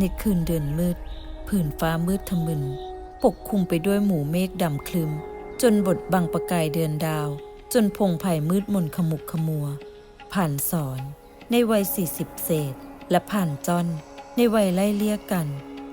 ในคืนเดือนมืด ผืนฟ้ามืดทะมึน ปกคลุมไปด้วยหมู่เมฆดำคลึม จนบดบังประกายเดือนดาว จนพงไผ่มืดมนขมุกขมัว ผ่านสอน ในวัยสี่สิบเศษ และผ่านจอน ในวัยไล่เลี่ยกัน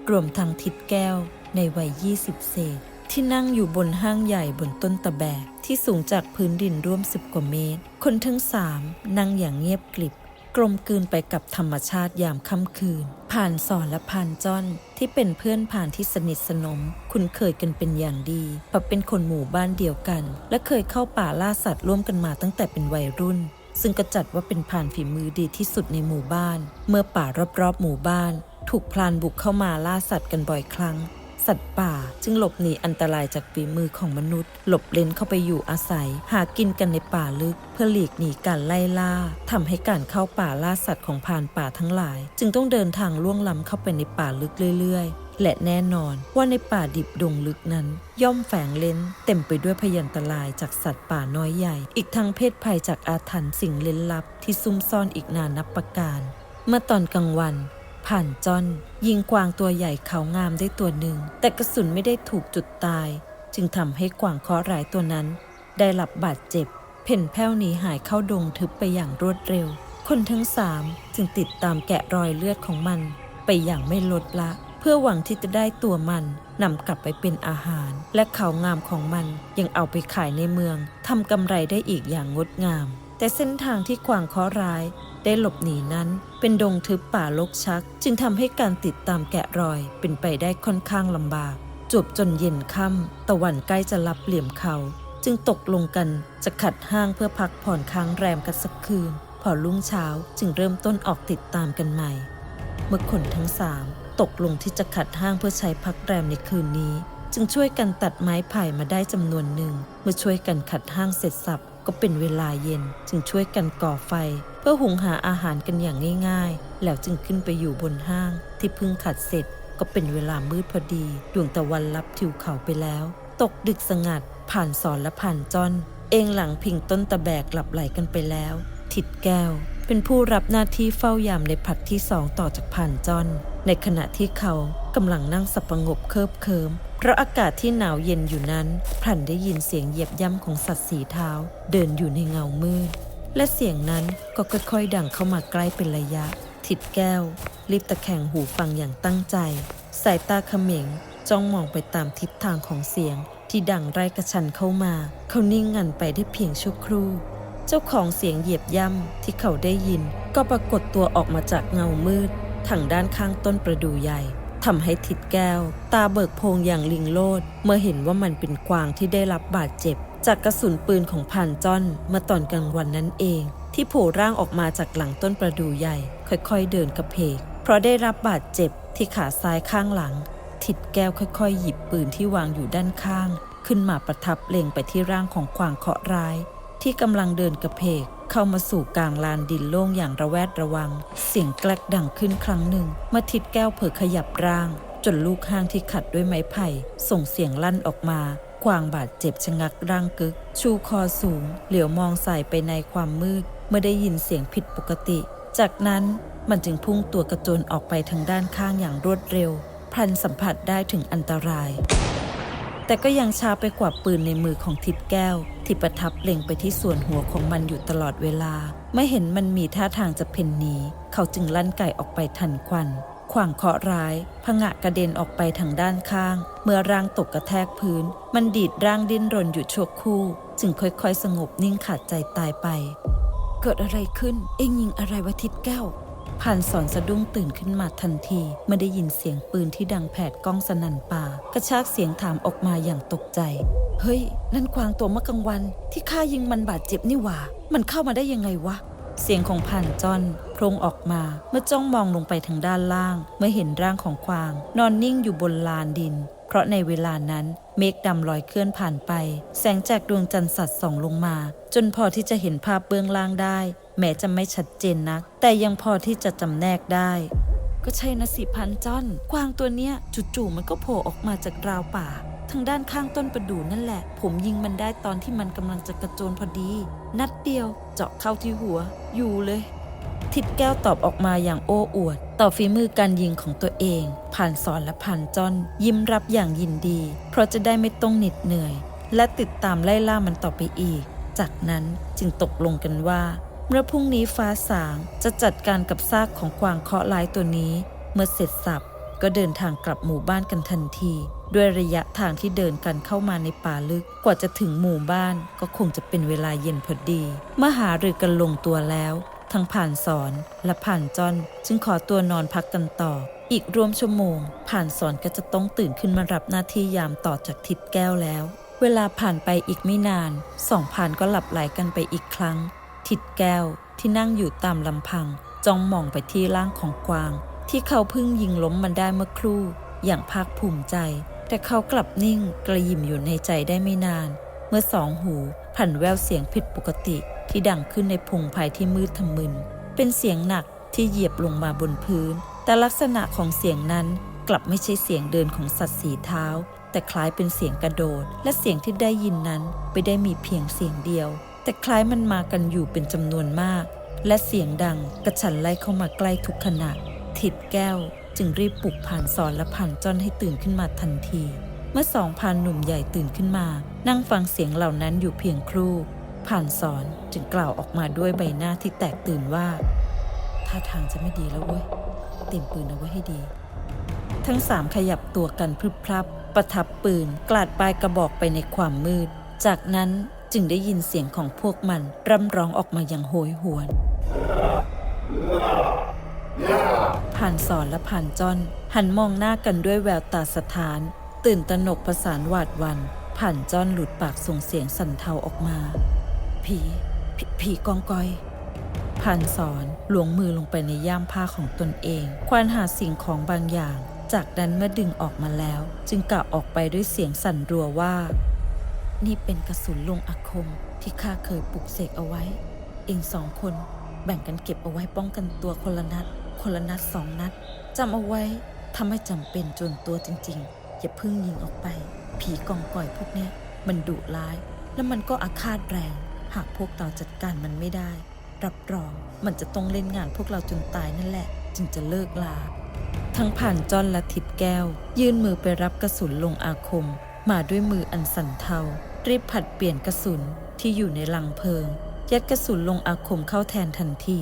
รวมทั้งทิดแก้ว ในวัยยี่สิบเศษ ที่นั่งอยู่บนห้างใหญ่บนต้นตะแบกที่สูงจากพื้นดินร่วมสิบกว่าเมตร คนทั้งสามนั่งอย่างเงียบกลิบ ลมกลืนไปกับธรรมชาติยามค่ำคืน ผ่านสอนและผ่านจ้อนที่เป็นเพื่อนผ่านที่สนิทสนม คุ้นเคยกันเป็นอย่างดีเพราะเป็นคนหมู่บ้านเดียวกัน และเคยเข้าป่าล่าสัตว์ร่วมกันมาตั้งแต่เป็นวัยรุ่นซึ่งก็จัดว่าเป็นผ่านฝีมือดีที่สุดในหมู่บ้าน เมื่อป่ารอบๆหมู่บ้าน ถูกพลานบุกเข้ามาล่าสัตว์กันบ่อยครั้ง สัตว์ป่าจึงหลบหนีอันตรายจากฝีมือของมนุษย์ หลบเล้นเข้าไปอยู่อาศัย หากินกันในป่าลึก เพื่อหลีกหนีการไล่ล่าทำให้การเข้าป่าล่าสัตว์ของพานป่าทั้งหลาย จึงต้องเดินทางล่วงล้ำเข้าไปในป่าลึกเรื่อยๆ และแน่นอนว่าในป่าดิบดงลึกนั้น ย่อมแฝงเล้น เต็มไปด้วยพยันตรายจากสัตว์ป่าน้อยใหญ่ อีกทั้งเพศภัยจากอาถรรพ์สิ่งเล้นลับที่ซุ่มซ่อนอีกนานับประการ เมื่อตอนกลางวัน ผ่านจอนยิงกวางตัวใหญ่เขางามได้ตัวหนึ่ง แต่กระสุนไม่ได้ถูกจุดตาย จึงทำให้กวางเคราะห์ร้ายตัวนั้น ได้รับบาดเจ็บ เพ่นแผ้วหนีหายเข้าดงทึบไปอย่างรวดเร็ว คนทั้งสามจึงติดตามแกะรอยเลือดของมัน ไปอย่างไม่ลดละ เพื่อหวังที่จะได้ตัวมันนำกลับไปเป็นอาหาร และเขางามของมันยังเอาไปขายในเมืองทำกำไรได้อีกอย่างงดงาม แต่เส้นทางที่กวางเคราะร้ายได้หลบหนีนั้น เป็นดงทึบป่าลกชัก จึงทำให้การติดตามแกะรอยเป็นไปได้ค่อนข้างลำบากจบจนเย็นค่ำตะวันใกล้จะรับเหลี่ยมเขา จึงตกลงกันจะขัดห้างเพื่อพักผ่อนค้างแรมกันสักคืน พอรุ่งเช้าจึงเริ่มต้นออกติดตามกันใหม่ เมื่อคนทั้งสามตกลงที่จะขัดห้างเพื่อใช้พักแรมในคืนนี้ จึงช่วยกันตัดไม้ไผ่มาได้จำนวนหนึ่งเมื่อช่วยกันขัดห้างเสร็จสับ ก็เป็นเวลาเย็นจึงช่วยกันก่อไฟ เพื่อหุงหาอาหารกันอย่างง่ายๆ แล้วจึงขึ้นไปอยู่บนห้าง ที่เพิ่งขัดเสร็จก็เป็นเวลามืดพอดี ดวงตะวันลับทิวเขาไปแล้ว ตกดึกสงัด ผ่านสอนและผ่านจอน เองหลังพิงต้นตะแบกหลับไหลกันไปแล้ว ทิดแก้ว เป็นผู้รับหน้าที่เฝ้ายามในผัดที่สองต่อจากผ่านจอน ในขณะที่เขากำลังนั่งสับประงบเคิบเคิมเพราะอากาศที่หนาวเย็นอยู่นั้นพลันได้ยินเสียงเหยียบย่ำของสัตว์สีเท้า เดินอยู่ในเงามืด และเสียงนั้นก็ค่อยๆ ดังเข้ามาใกล้เป็นระยะทิดแก้ว รีบตะแคงหูฟังอย่างตั้งใจ สายตาเขม็งจ้องมองไปตามทิศทางของเสียงที่ดังไร่กระชันเข้ามา เขานิ่งงันไปได้เพียงชั่วครู่ เจ้าของเสียงเหยียบย่ำที่เขาได้ยิน ก็ปรากฏตัวออกมาจากเงามืดทางด้านข้างต้นประดู่ใหญ่ทำให้ทิดแก้ว ตาเบิกโพงอย่างลิงโลด เมื่อเห็นว่ามันเป็นกวางที่ได้รับบาดเจ็บ จากกระสุนปืนของผ่านจ้อนเมื่อตอนกลางวันนั้นเอง ที่โผล่ร่างออกมาจากหลังต้นประดู่ใหญ่ ค่อยๆ เดินกระเพก เพราะได้รับบาดเจ็บที่ขาซ้ายข้างหลัง ทิดแก้วค่อยๆ หยิบปืนที่วางอยู่ด้านข้าง ขึ้นมาประทับเล็งไปที่ร่างของกวางเคาะร้าย ที่กำลังเดินกระเพกเข้ามาสู่กลางลานดินโล่งอย่างระแวดระวัง เสียงแกลกดังขึ้นครั้งหนึ่งเมื่อทิดแก้วเผลอขยับร่าง จนลูกห้างที่ขัดด้วยไม้ไผ่ส่งเสียงลั่นออกมากวางบาดเจ็บชะงักร่างกึก ชูคอสูง เหลียวมองใส่ไปในความมืด เมื่อได้ยินเสียงผิดปกติ จากนั้นมันจึงพุ่งตัวกระโจนออกไปทางด้านข้างอย่างรวดเร็ว พลันสัมผัสได้ถึงอันตราย แต่ก็ยังช้าไปกว่าปืนในมือของทิดแก้ว ที่ประทับเล็งไปที่ส่วนหัวของมันอยู่ตลอดเวลา ไม่เห็นมันมีท่าทางจะเพ่นหนีเขาจึงลั่นไก่ออกไปทันควันขวางเคาะร้ายผงะกระเด็นออกไปทางด้านข้าง เมื่อร่างตกกระแทกพื้น มันดีดร่างดิ้นรนอยู่ชั่วครู่ จึงค่อยๆ สงบนิ่งขาดใจตายไป เกิดอะไรขึ้น เอ็งยิงอะไรวะทิดแก้ว ผ่านสอนสะดุ้งตื่นขึ้นมาทันทีเมื่อได้ยินเสียงปืนที่ดังแผดก้องสนั่นป่า กระชากเสียงถามออกมาอย่างตกใจ เฮ้ย นั่นกวางตัวเมื่อกลางวัน ที่ข้ายิงมันบาดเจ็บนี่หว่า มันเข้ามาได้ยังไงวะเสียงของผ่านจอนโพรงออกมา เมื่อจ้องมองลงไปทางด้านล่าง เมื่อเห็นร่างของกวาง นอนนิ่งอยู่บนลานดิน เพราะในเวลานั้น เมฆดำลอยเคลื่อนผ่านไป แสงจากดวงจันทร์สัตว์ส่องลงมา จนพอที่จะเห็นภาพเบื้องล่างได้ แม้จะไม่ชัดเจนนัก แต่ยังพอที่จะจำแนกได้ ก็ใช่นะสิพันจ้อน กวางตัวเนี้ยจู่ๆมันก็โผล่ออกมาจากราวป่า ทางด้านข้างต้นประดู่นั่นแหละ ผมยิงมันได้ตอนที่มันกำลังจะกระโจนพอดี นัดเดียวเจาะเข้าที่หัว อยู่เลย ทิดแก้วตอบออกมาอย่างโอ้อวด ต่อฝีมือการยิงของตัวเอง ผ่านสอนและผ่านจอนยิ้มรับอย่างยินดี เพราะจะได้ไม่ต้องเหน็ดเหนื่อย และติดตามไล่ล่ามันต่อไปอีก จากนั้นจึงตกลงกันว่า เมื่อพรุ่งนี้ฟ้าสางจะจัดการกับซากของกวางเคาะห์ร้ายตัวนี้ เมื่อเสร็จสับก็เดินทางกลับหมู่บ้านกันทันที ด้วยระยะทางที่เดินกันเข้ามาในป่าลึกกว่าจะถึงหมู่บ้านก็คงจะเป็นเวลาเย็นพอดีเมื่อหารือกันลงตัวแล้ว ทั้งผ่านสอนและผ่านจอนจึงขอตัวนอนพักกันต่อ อีกรวมชั่วโมง ผ่านสอนก็จะต้องตื่นขึ้นมารับหน้าที่ยามต่อจากทิดแก้วแล้ว เวลาผ่านไปอีกไม่นานสองผ่านก็หลับไหลกันไปอีกครั้ง ทิดแก้วที่นั่งอยู่ตามลำพัง จ้องมองไปที่ร่างของกวาง ที่เขาเพิ่งยิงล้มมันได้เมื่อครู่ อย่างภาคภูมิใจ แต่เขากลับนิ่งกระยิมอยู่ในใจได้ไม่นาน เมื่อสองหูผันแววเสียงผิดปกติ ที่ดังขึ้นในพงไพ่ที่มืดทะมึน เป็นเสียงหนักที่เหยียบลงมาบนพื้น แต่ลักษณะของเสียงนั้นกลับไม่ใช่เสียงเดินของสัตว์สีเท้า แต่คล้ายเป็นเสียงกระโดด และเสียงที่ได้ยินนั้นไม่ได้มีเพียงเสียงเดียว แต่คล้ายมันมากันอยู่เป็นจำนวนมาก และเสียงดังกระฉันไล่เข้ามาใกล้ทุกขณะทิดแก้ว จึงรีบปลุกผ่านสอนและผ่านจ้อนให้ตื่นขึ้นมาทันที เมื่อสองพานหนุ่มใหญ่ตื่นขึ้นมา นั่งฟังเสียงเหล่านั้นอยู่เพียงครู่ ผ่านสอนจึงกล่าวออกมาด้วยใบหน้าที่แตกตื่นว่าท่าทางจะไม่ดีแล้วเว้ยเตรียมปืนเอาไว้ให้ดี ทั้งสามขยับตัวกันพรึบพรับ ประทับปืนกลาดปลายกระบอกไปในความมืด จากนั้นจึงได้ยินเสียงของพวกมันร่ำร้องออกมาอย่างโหยหวนผ่านสอนและผ่านจอน หันมองหน้ากันด้วยแววตาสถาน ตื่นตระหนกประสานหวาดวัน ผ่านจอนหลุดปากส่งเสียงสั่นเทาออกมา ผีผผีกองกอยผ่านสอนหลวงมือลงไปในย่ามผ้าของตนเอง ควานหาสิ่งของบางอย่าง จากนั้นเมื่อดึงออกมาแล้ว จึงกล่าวออกไปด้วยเสียงสั่นรัวว่า นี่เป็นกระสุนลงอาคมที่ข้าเคยปลุกเสกเอาไว้ เองสองคนแบ่งกันเก็บเอาไว้ป้องกันตัวคนละนัด คนละนัดสองนัดจำเอาไว้ถ้าไม่จำเป็นจนตัวจริงๆ อย่าเพิ่งยิงออกไป ผีกองก่อยพวกเนี้ยมันดุร้าย และมันก็อาฆาตแรง หากพวกเราจัดการมันไม่ได้ รับรองมันจะต้องเล่นงานพวกเราจนตายนั่นแหละ จึงจะเลิกลา ทั้งผ่านจอนและทิดแก้ว ยื่นมือไปรับกระสุนลงอาคม มาด้วยมืออันสั่นเทา รีบผัดเปลี่ยนกระสุนที่อยู่ในลังเพลิง ยัดกระสุนลงอาคมเข้าแทนทันที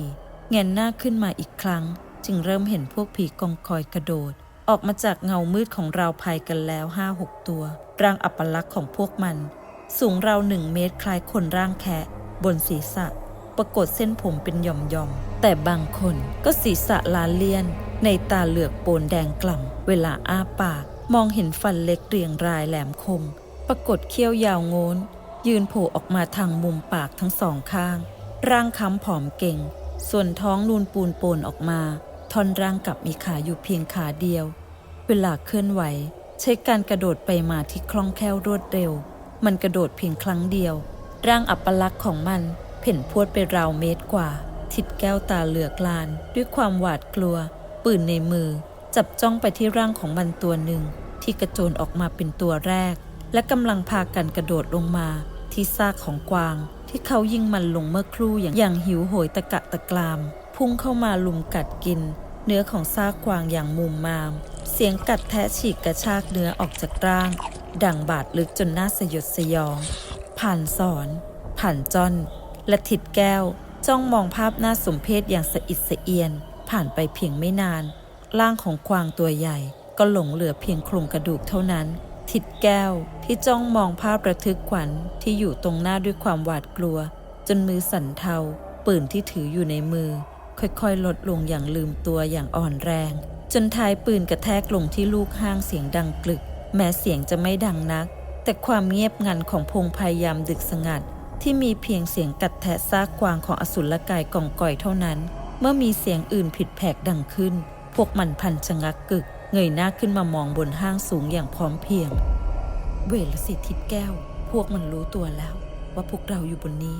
แงนหน้าขึ้นมาอีกครั้ง จึงเริ่มเห็นพวกผีกองคอยกระโดด ออกมาจากเงามืดของเราวภายกันแล้วห้าหกตัวร่างอัปลักษณ์ของพวกมัน สูงราวหนึ่งเมตรคล้ายคนร่างแคะบนศีรษะ ปรากฏเส้นผมเป็นหย่อมๆ แต่บางคนก็ศีรษะลาเลียน ในตาเหลือกโปนแดงกล่ำ เวลาอ้าปาก มองเห็นฟันเล็กเรียงรายแหลมคม ปรากฏเขี้ยวยาวโงนยืนโผล่ออกมาทางมุมปากทั้งสองข้าง ร่างค้ำผอมเก่ง ส่วนท้องนูนปูนโปนออกมา ท่อนร่างกับมีขาอยู่เพียงขาเดียว เวลาเคลื่อนไหว ใช้การกระโดดไปมาที่คล่องแคล่วรวดเร็ว มันกระโดดเพียงครั้งเดียว ร่างอัปลักษณ์ของมันเพ่นพวดไปราวเมตรกว่า ทิดแก้วตาเหลือกลาน ด้วยความหวาดกลัว ปืนในมือ จับจ้องไปที่ร่างของมันตัวหนึ่ง ที่กระโจนออกมาเป็นตัวแรก และกำลังพากันกระโดดลงมา ที่ซากของกวาง ที่เขายิงมันลงเมื่อครู่อย่างอย่างหิวโหยตะกะตะกราม พุ่งเข้ามาลุมกัดกิน เนื้อของซากกวางอย่างมุมมาม เสียงกัดแทะฉีกกระชากเนื้อออกจากร่าง ดังบาดลึกจนน่าสยดสยอง ผ่านสอน ผ่านจอน และทิดแก้ว จ้องมองภาพหน้าสมเพชอย่างสะอิดสะเอียน ผ่านไปเพียงไม่นาน ร่างของกวางตัวใหญ่ ก็หลงเหลือเพียงโครงกระดูกเท่านั้นทิดแก้วที่จ้องมองภาพระทึกขวัญที่อยู่ตรงหน้าด้วยความหวาดกลัว จนมือสั่นเทาปืนที่ถืออยู่ในมือ ค่อยๆ ลดลงอย่างลืมตัวอย่างอ่อนแรง จนท้ายปืนกระแทกลงที่ลูกห้างเสียงดังกลึก แม้เสียงจะไม่ดังนัก แต่ความเงียบงันของพงพยายามดึกสงัด ที่มีเพียงเสียงกัดแทะซากกวางของอสุรกายกองก่อยเท่านั้น เมื่อมีเสียงอื่นผิดแผกดังขึ้น พวกมันพันชะงักกึก เงยหน้าขึ้นมามองบนห้างสูงอย่างพร้อมเพียง เวลสิทธิดแก้ว พวกมันรู้ตัวแล้ว ว่าพวกเราอยู่บนนี้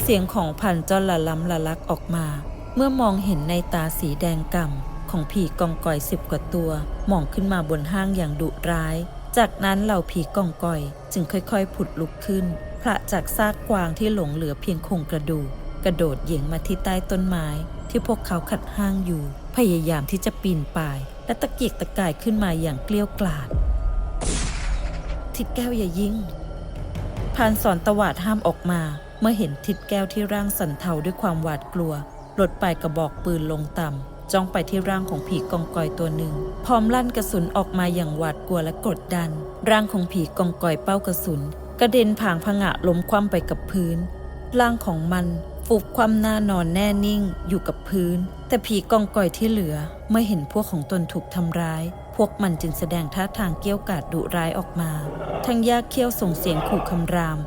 เสียงของพันจอนละล้ำละลักออกมา เมื่อมองเห็นในตาสีแดงก่ำของผีกองก่อยสิบกว่าตัวมองขึ้นมาบนห้างอย่างดุร้าย จากนั้นเหล่าผีกองก่อยจึงค่อยๆ ผุดลุกขึ้นพระจากซากกวางที่หลงเหลือเพียงโครงกระดูกกระโดดเหยียงมาที่ใต้ต้นไม้ ที่พวกเขาขัดห้างอยู่ พยายามที่จะปีนป่าย และตะเกียกตะกายขึ้นมาอย่างเกลี้ยวกล่อมทิดแก้วอย่ายิงพานสอนตวาดห้ามออกมา เมื่อเห็นทิดแก้วที่ร่างสันเทาด้วยความหวาดกลัวปลดปลายกระบอกปืนลงต่ำจ้องไปที่ร่างของผีกองกอยตัวหนึ่ง พร้อมลั่นกระสุนออกมาอย่างหวาดกลัวและกดดัน ร่างของผีกองกอยเป้ากระสุน กระเด็นผางผงะล้มคว่ำไปกับพื้น ร่างของมันฟุบคว่ำหน้านอนแน่นิ่งอยู่กับพื้น แต่ผีกองกอยที่เหลือเมื่อเห็นพวกของตนถูกทำร้าย พวกมันจึงแสดงท่าทางเกี้ยวกาดดุร้ายออกมา ทั้งยากเคี้ยวส่งเสียงขู่คำราม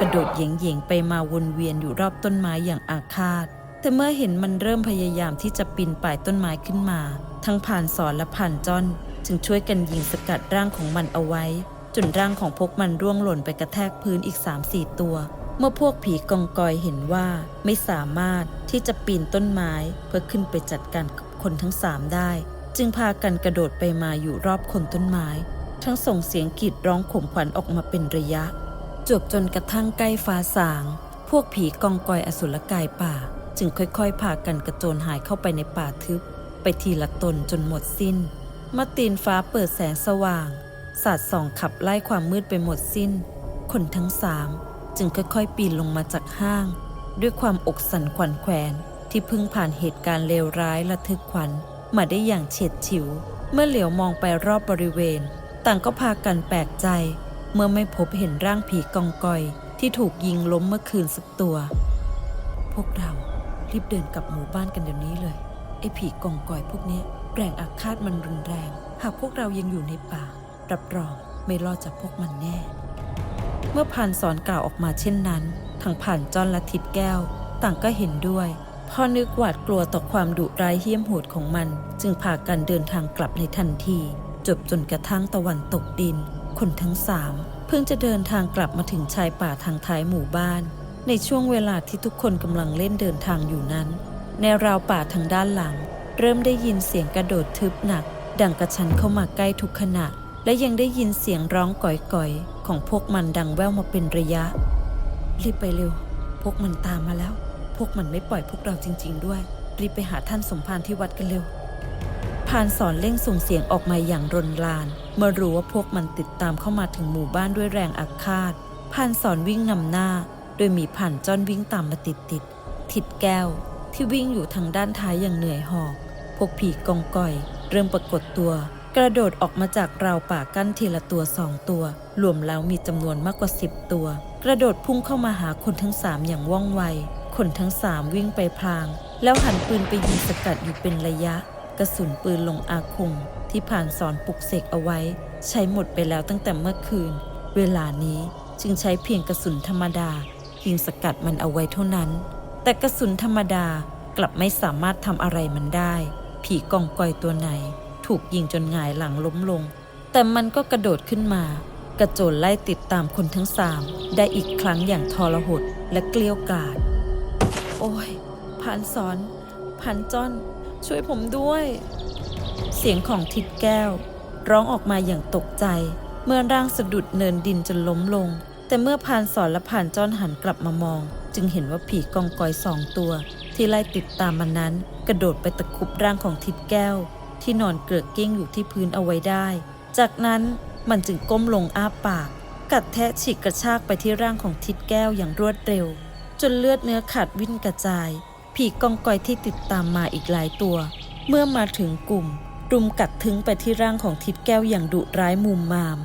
กระโดดเหยงเหยงๆไปมาวนเวียนอยู่รอบต้นไม้อย่างอาฆาต แต่เมื่อเห็นมันเริ่มพยายามที่จะปีนป่ายต้นไม้ขึ้นมา ทั้งผ่านสอนและผ่านจอนจึงช่วยกันยิงสกัดร่างของมันเอาไว้ จนร่างของพวกมันร่วงหล่นไปกระแทกพื้นอีก3-4ตัว เมื่อพวกผีกองกอยเห็นว่าไม่สามารถที่จะปีนต้นไม้เพื่อขึ้นไปจัดการกับคนทั้งสามได้ จึงพากันกระโดดไปมาอยู่รอบคนต้นไม้ ทั้งส่งเสียงกรีดร้องข่มขวัญออกมาเป็นระยะ จวบจนกระทั่งใกล้ฟ้าสาง พวกผีกองกอยอสุรกายป่า จึงค่อยๆพากันกระโจนหายเข้าไปในป่าทึบ ไปทีละตนจนหมดสิ้นมื่อตีนฟ้าเปิดแสงสว่าง สาดส่องขับไล่ความมืดไปหมดสิ้น คนทั้งสามจึงค่อยๆ ปีนลงมาจากห้าง ด้วยความอกสั่นขวัญแขวนที่เพิ่งผ่านเหตุการณ์เลวร้ายระทึกขวัญมาได้อย่างเฉียดฉิว เมื่อเหลียวมองไปรอบบริเวณ ต่างก็พากันแปลกใจ เมื่อไม่พบเห็นร่างผีกองกอยที่ถูกยิงล้มเมื่อคืนสักตัว พวกเรารีบเดินกลับหมู่บ้านกันเดี๋ยวนี้เลย ไอ้ผีกองกอยพวกนี้แรงอาฆาตมันรุนแรง หากพวกเรายังอยู่ในป่า รับรองไม่รอดจากพวกมันแน่ เมื่อผ่านสอนกล่าวออกมาเช่นนั้นทั้งผ่านจอนและทิดแก้ว ต่างก็เห็นด้วยพอนึกหวาดกลัวต่อความดุร้ายเหี้ยมโหดของมัน จึงพากันเดินทางกลับในทันที จบจนกระทั่งตะวันตกดิน คนทั้งสามเพิ่งจะเดินทางกลับมาถึงชายป่าทางท้ายหมู่บ้าน ในช่วงเวลาที่ทุกคนกำลังเล่นเดินทางอยู่นั้น ในราวป่าทางด้านหลัง เริ่มได้ยินเสียงกระโดดทึบหนัก ดังกระชั้นเข้ามาใกล้ทุกขณะ และยังได้ยินเสียงร้องก่อยๆ ของพวกมันดังแว่วมาเป็นระยะ รีบไปเร็ว พวกมันตามมาแล้ว พวกมันไม่ปล่อยพวกเราจริง ๆ ด้วย รีบไปหาท่านสมภารที่วัดกันเร็ว พานสอนเร่งส่งเสียงออกมาอย่างรนลาน เมื่อรู้ว่าพวกมันติดตามเข้ามาถึงหมู่บ้านด้วยแรงอาฆาตพานสอนวิ่งนำหน้า โดยมีผ่านจ้อนวิ่งตามมาติดติดทิดแก้ว ที่วิ่งอยู่ทางด้านท้ายอย่างเหนื่อยหอบพวกผีกองก่อย เริ่มปรากฏตัว กระโดดออกมาจากราวป่ากั้นทีละตัวสองตัว รวมแล้วมีจำนวนมากกว่าสิบตัว กระโดดพุ่งเข้ามาหาคนทั้งสามอย่างว่องไวคนทั้งสามวิ่งไปพลาง แล้วหันปืนไปยิงสกัดอยู่เป็นระยะ กระสุนปืนลงอาคมที่ผ่านสอนปลุกเสกเอาไว้ ใช้หมดไปแล้วตั้งแต่เมื่อคืน เวลานี้จึงใช้เพียงกระสุนธรรมดายิงสกัดมันเอาไว้เท่านั้น แต่กระสุนธรรมดากลับไม่สามารถทำอะไรมันได้ ผีกองกอยตัวไหน ถูกยิงจนหงายหลังล้มลง แต่มันก็กระโดดขึ้นมา กระโจนไล่ติดตามคนทั้งสามได้อีกครั้งอย่างทรหดและเกลี้ยวกาดโอ้ยผ่านสอนผ่านจ้อน ช่วยผมด้วย เสียงของทิดแก้ว ร้องออกมาอย่างตกใจ เมื่อร่างสะดุดเนินดินจนล้มลง แต่เมื่อผ่านสอนและผ่านจ้อนหันกลับมามอง จึงเห็นว่าผีกองกอยสองตัว ที่ไล่ติดตามมันนั้น กระโดดไปตะคุบร่างของทิดแก้ว ที่นอนเกลือกกิ้งอยู่ที่พื้นเอาไว้ได้ จากนั้นมันจึงก้มลงอ้าปาก กัดแทะฉีกกระชากไปที่ร่างของทิดแก้วอย่างรวดเร็ว จนเลือดเนื้อขาดวิ่นกระจาย ผีกองกอยที่ติดตามมาอีกหลายตัว เมื่อมาถึงกลุ่ม รุมกัดถึงไปที่ร่างของทิดแก้วอย่างดุร้ายมุมมาม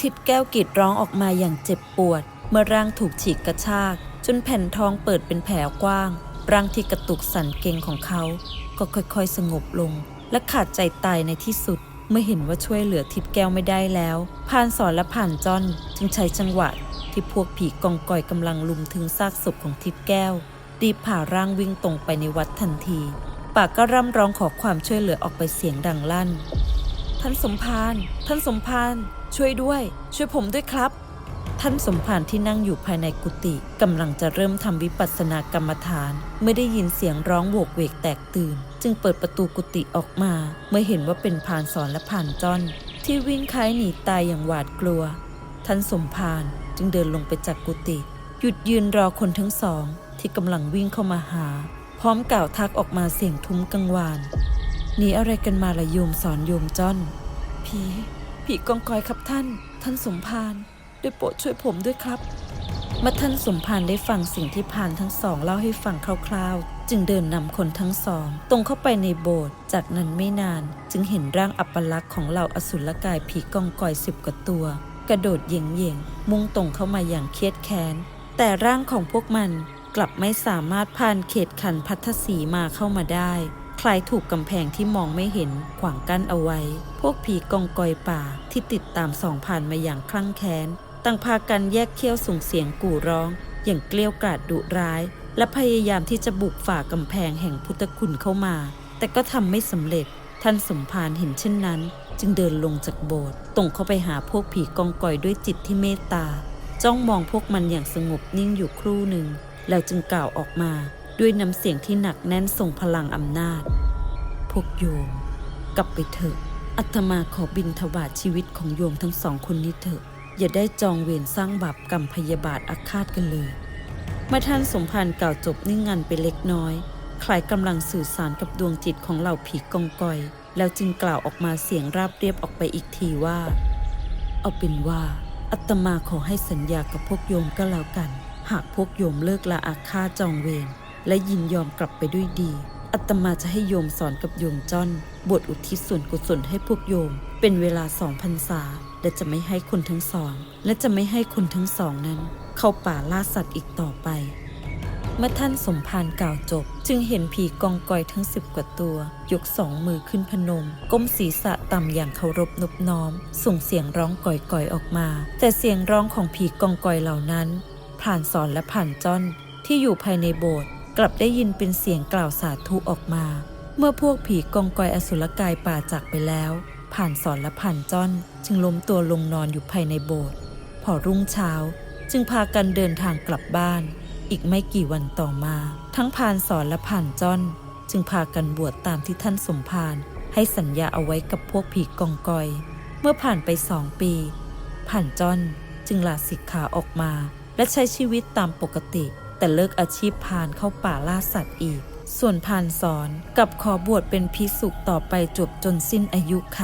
ทิดแก้วกรีดร้องออกมาอย่างเจ็บปวด เมื่อร่างถูกฉีกกระชาก จนแผ่นทองเปิดเป็นแผลกว้าง ร่างที่กระตุกสั่นเกร็งของเขา ก็ค่อยๆ สงบลง และขาดใจตายในที่สุด เมื่อเห็นว่าช่วยเหลือทิดแก้วไม่ได้แล้วผ่านสอนและผ่านจอนจึงใช้จังหวะที่พวกผีกองกอยกำลังลุมถึงซากศพของทิดแก้ว รีบผ่าร่างวิ่งตรงไปในวัดทันที ปากก็ร่ำร้องขอความช่วยเหลือออกไปเสียงดังลั่น ท่านสมภารท่านสมภารช่วยด้วย ช่วยผมด้วยครับ ท่านสมภารที่นั่งอยู่ภายในกุฏิกำลังจะเริ่มทำวิปัสสนากรรมฐาน เมื่อได้ยินเสียงร้องโวกเวกแตกตื่น จึงเปิดประตูกุฏิออกมา เมื่อเห็นว่าเป็นพานสอนและพานจ้อน ที่วิ่งคล้ายหนีตายอย่างหวาดกลัว ท่านสมภารจึงเดินลงไปจากกุฏิหยุดยืนรอคนทั้งสอง ที่กำลังวิ่งเข้ามาหา พร้อมกล่าวทักออกมาเสียงทุ้มกังวานหนีอะไรกันมาละโยมสอนโยมจ้อน ผีผีกองกอยครับท่าน ท่านสมภารได้วยโปรดช่วยผมด้วยครับเมื่อท่านสมภารได้ฟังสิ่งที่พานทั้งสองเล่าให้ฟังคร่าวๆ จึงเดินนำคนทั้งสอง ตรงเข้าไปในโบสถ์จากนั้นไม่นาน จึงเห็นร่างอัปลักษณ์ของเหล่าอสุรกายผีกองกอยสิบกว่าตัว กระโดดเหย่งๆมุ่งตรงเข้ามาอย่างเครียดแค้นแต่ร่างของพวกมัน กลับไม่สามารถผ่านเขตขันพัทธสีมาเข้ามาได้ คล้ายถูกกำแพงที่มองไม่เห็นขวางกั้นเอาไว้ พวกผีกองกอยป่าที่ติดตามสองผ่านมาอย่างคลั่งแค้นต่างพากันแยกเขี้ยวส่งเสียงกู่ร้อง อย่างเกลี้ยวกราดดุร้าย และพยายามที่จะบุกฝ่ากำแพงแห่งพุทธคุณเข้ามา แต่ก็ทำไม่สำเร็จ ท่านสมภารเห็นเช่นนั้น จึงเดินลงจากโบสถ์ตรงเข้าไปหาพวกผีกองกอยด้วยจิตที่เมตตา จ้องมองพวกมันอย่างสงบนิ่งอยู่ครู่หนึ่ง แล้วจึงกล่าวออกมาด้วยน้ำเสียงที่หนักแน่นส่งพลังอำนาจ พวกโยม กลับไปเถอะ อัตมาขอบินถวายชีวิตของโยมทั้งสองคนนี้เถอะ อย่าได้จองเวรสร้างบาปกรรมพยาบาทอาฆาตกันเลย เมื่อท่านสมภารกล่าวจบนิ่งงันไปเล็กน้อยคล้ายกำลังสื่อสารกับดวงจิตของเหล่าผีกองกอย แล้วจึงกล่าวออกมาเสียงราบเรียบออกไปอีกทีว่า เอาเป็นว่า อัตมาขอให้สัญญากับพวกโยมก็แล้วกัน หากพวกโยมเลิกละอาฆาตจองเวรและยินยอมกลับไปด้วยดี อัตมาจะให้โยมสอนกับโยมจ้อน บวชอุทิศส่วนกุศลให้พวกโยม เป็นเวลาสองพรรษา และจะไม่ให้คนทั้งสอง และจะไม่ให้คนทั้งสองนั้น เข้าป่าล่าสัตว์อีกต่อไป เมื่อท่านสมภารกล่าวจบ จึงเห็นผีกองกอยทั้งสิบกว่าตัว ยกสองมือขึ้นพนม ก้มศีรษะต่ำอย่างเคารพนบน้อม ส่งเสียงร้องก่อยๆออกมา แต่เสียงร้องของผีกองกอยเหล่านั้น ผ่านสอนและผ่านจ้อนที่อยู่ภายในโบสถ์กลับได้ยินเป็นเสียงกล่าวสาธุออกมา เมื่อพวกผีกองกอยอสุรกายป่าจากไปแล้ว ผ่านสอนและผ่านจ้อนจึงล้มตัวลงนอนอยู่ภายในโบสถ์พอรุ่งเช้า จึงพากันเดินทางกลับบ้าน อีกไม่กี่วันต่อมา ทั้งพานสอนและผ่านจ้อน จึงพากันบวชตามที่ท่านสมภารให้สัญญาเอาไว้กับพวกผีกองกอย เมื่อผ่านไปสองปี ผ่านจ้อนจึงลาสิกขาออกมา และใช้ชีวิตตามปกติ แต่เลิกอาชีพพานเข้าป่าล่าสัตว์อีก ส่วนพานสอนกับขอบวชเป็นพิสุต่อไปจบจนสิ้นอายุไข